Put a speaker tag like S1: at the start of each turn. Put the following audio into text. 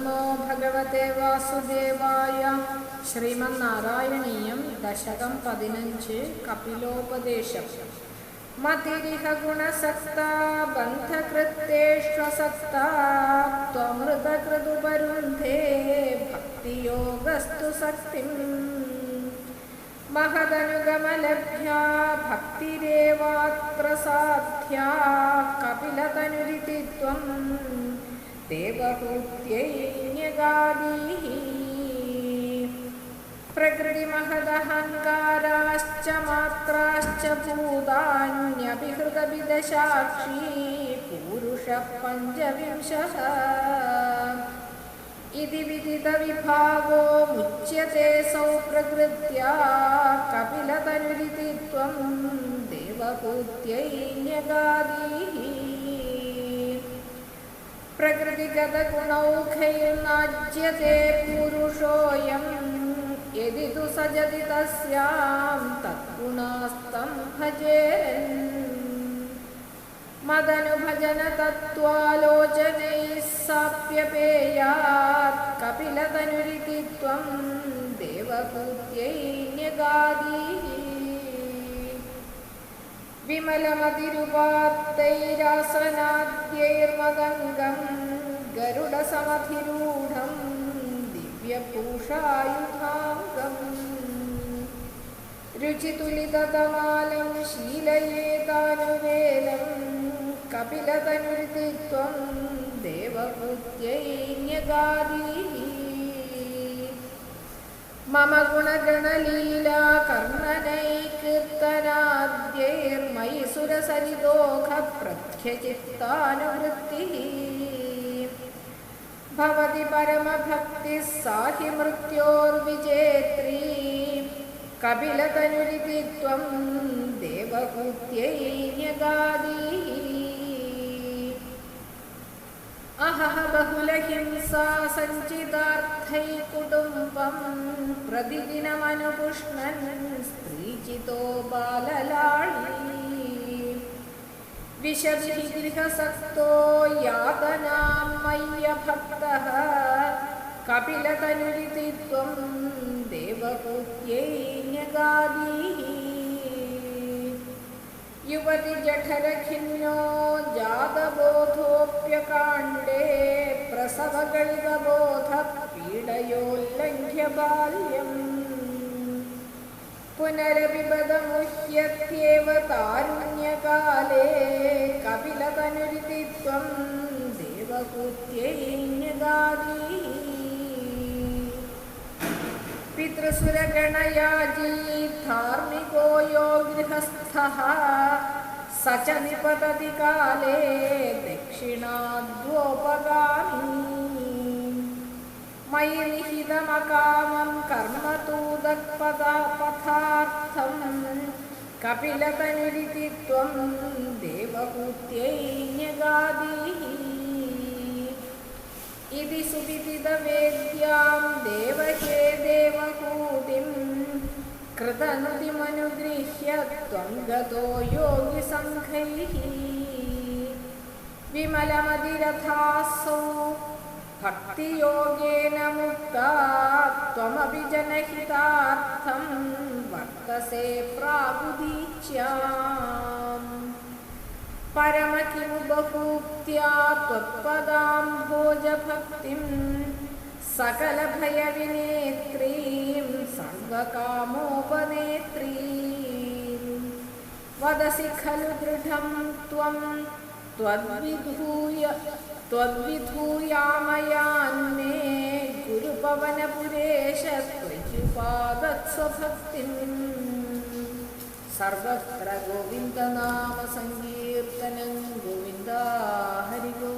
S1: നമോ ഭഗവത്തെ വാസുദേവായ ശ്രീമന്നാരായണീയം ദശകം പതിനഞ്ച് കപിലോപദേശം മതിരിഹ ഗുണസക്താ ബന്ധകൃത്തേഷ്വസക്താ ത്വമൃതകൃതുപരുന്ധേ ഭക്തിയോഗസ്തു സക്തിം महदनुगमलभ्या भक्तिरेवात्र साध्या कपिलतनुरिति त्वं देवहूत्यै न्यगादीः प्रकृतिमहदहङ्काराश्च मात्राश्च भूतान्यभिहृतविदशाक्षी पुरुषः पञ्चविंशः इति विदितविभागो मुच्यते सौ प्रकृत्या कपिलतनुरिति त्वं देवभूत्यै न्यगादीः प्रकृतिगतगुणौखैर्नाज्यते पुरुषोऽयं। यदि तु सजति तस्यां तद्गुणास्तं भजेरन् मदनुभजनतत्त्वालोचनैः साप्यपेयात् कपिलतनुरिति त्वं देवभूत्यै न्यगादीः। വിമലമതിരുപാത്തൈരാസനാദ്യൈർമതംഗം ഗരുഡസമധിരൂഢം ദിവ്യഭൂഷായുധാംഗം രുചിതുലിതമാലം ശീലയേതാനുവേലം കപിലതനുരുതിത്വം ദേവകൃത്യൈന്യകാരീ മമ ഗുണഗണലീല കർണനൈ ഭവതി പരമഭക്തി സാഹി മൃത്യോർവിജേത്രീ കപിലതനുരിതി ത്വം ദേവകൂത്യൈ ന്യഗാദീ. अहः बहुलहिंसा सञ्चितार्थै कुटुम्बं प्रतिदिनमनुपुष्णन् स्त्रीचितो बाललाळी विशभिः गृहसक्तो यातनां मय्यभक्तः कपिलतनुरिति त्वं देवभूत्यै न्यगादीः युवति जठरखिन्नो जातबोधोऽप्यकाण्डे प्रसवगणितबोधपीडयोल्लङ्घ्य बाल्यम् पुनरपिबदमुह्यत्येव तारुण्यकाले कपिलतनुरिति त्वं देवभूत्यै न्यगादीः पितृसुरगणयाजी धार्मिको यो गृहस्थः स च निपतति काले दक्षिणाद्वोपगामी मयि निहितमकामं कर्म तूदक्पदापथार्थं कपिलतनुरिति त्वं देवभूत्यै न्यगादीः इति सुविदितवेद्यां देवके देवकूतिं कृतनुतिमनुगृह्य त्वं गतो योगिसङ्घैः विमलमतिरथासौ भक्तियोगेन मुक्ता त्वमपि जनहितार्थं वर्तसे प्रागुदीच्याम् परम किं बहूक्त्या त्वत्पदाम्भोजभक्तिं सकलभयविनेत्रीं सर्वकामोपनेत्रीं वदसि खलु दृढं त्वं त्वद्विधूय त्वद्विधूयामयान्मे गुरुपवनपुरेश त्वयुपादत्स्वभक्तिम् സർവത്ര ഗോവിന്ദനാമ സങ്കീർത്തനം ഗോവിന്ദ. ഹരിഗോ